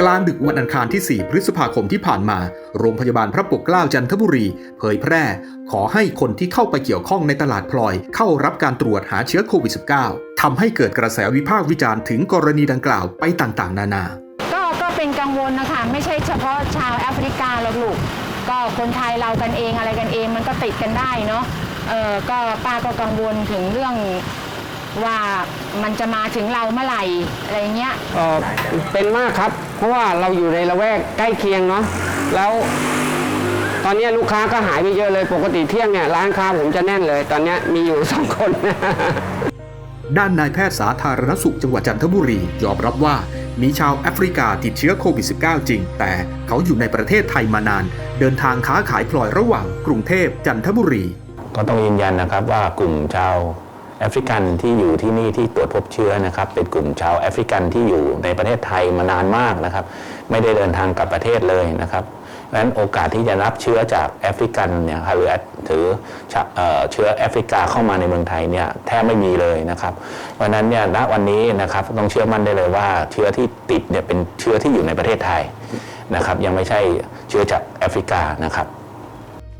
กลางดึกวันอังคารที่ 4 พฤษภาคมที่ผ่านมา โรงพยาบาลพระปกเกล้าจันทบุรี เผยแพร่ ขอให้คนที่เข้าไปเกี่ยวข้องในตลาดพลอย เข้ารับการตรวจหาเชื้อโควิด -19 ทำให้เกิดกระแสวิพากษ์วิจารณ์ถึงกรณีดังกล่าวไปต่างๆ นานา ก็ก็เป็นกังวลนะคะ ไม่ใช่เฉพาะชาวแอฟริกาหรอกลูก ก็คนไทยเรากันเองอะไรกันเองมันก็ติดกันได้เนาะเออก็ป้าก็กังวลถึงเรื่องว่า มันจะมาถึงเราเมื่อไหร่อะไรเงี้ยเอ่อเป็นมากครับ เพราะว่าเราอยู่ในละแวกใกล้เคียงเนาะแล้ว ตอนนี้ลูกค้าก็หายไปเยอะเลยปกติเที่ยงเนี่ยร้านค้าผมจะแน่นเลย ตอนนี้มีอยู่สองคน ด้านนายแพทย์สาธารณสุขจังหวัดจันทบุรียอมรับว่ามีชาวแอฟริกาติดเชื้อโควิด -19 จริง แต่เขาอยู่ในประเทศไทยมานาน เดินทางค้าขายพลอยระหว่างกรุงเทพจันทบุรี ก็ต้องยืนยันนะครับว่ากลุ่มชาว แอฟริกันที่อยู่ที่นี่ที่ตรวจพบเชื้อนะครับ เป็นกลุ่มชาวแอฟริกันที่อยู่ในประเทศไทยมานานมากนะครับ ไม่ได้เดินทางกลับประเทศเลยนะครับดังนั้นโอกาสที่จะรับเชื้อจากแอฟริกันเนี่ยหรือถือเชื้อแอฟริกาเข้ามาในเมืองไทยเนี่ยแทบไม่มีเลยนะครับเพราะนั้นเนี่ยณวันนี้นะครับต้องเชื่อมั่นได้เลยว่า เชื้อที่ติดเนี่ยเป็นเชื้อที่อยู่ในประเทศไทยนะครับ ยังไม่ใช่เชื้อจากแอฟริกานะครับ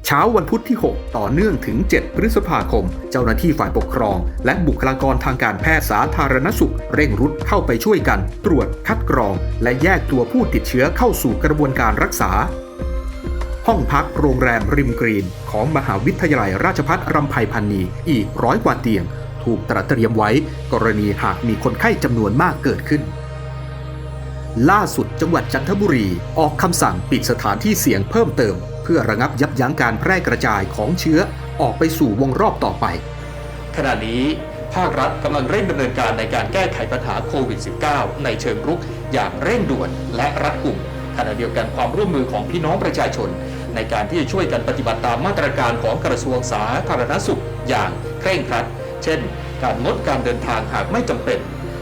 เช้าวันพุธที่ 6 ต่อเนื่องถึง 7 พฤษภาคม เจ้าหน้าที่ฝ่ายปกครอง และบุคลากรทางการแพทย์สาธารณสุข เร่งรุดเข้าไปช่วยกัน ตรวจคัดกรอง และแยกตัวผู้ติดเชื้อเข้าสู่กระบวนการรักษา ห้องพักโรงแรมริมกรีน ของมหาวิทยาลัยราชภัฏรำไพพันนีอีกร้อยกว่าเตียง ถูกตระเตรียมไว้ กรณีหากมีคนไข้จำนวนมากเกิดขึ้นล่าสุดจังหวัดจันทบุรี ออกคำสั่งปิดสถานที่เสี่ยงเพิ่มเติม เพื่อระงับยับยั้งการแพร่กระจายของเชื้อออกไปสู่วงรอบต่อไป ขณะนี้ภาครัฐกำลังเร่งดำเนินการในการแก้ไขปัญหาโควิด -19 ในเชิงรุกอย่างเร่งด่วนและรัดกุมขณะเดียวกันความร่วมมือของพี่น้องประชาชน ในการที่จะช่วยกันปฏิบัติตามมาตรการของกระทรวงสาธารณสุขอย่างเคร่งครัด เช่น การงดการเดินทางหากไม่จำเป็น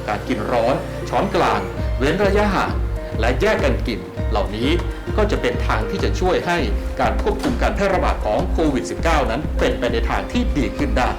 การกินร้อน ช้อนกลาง เว้นระยะห่าง และแยกกันกิน เหล่านี้ก็จะเป็นทางที่จะช่วยให้การควบคุมการแพร่ระบาดของโควิด -19 นั้นเป็นไปในทางที่ดีขึ้นได้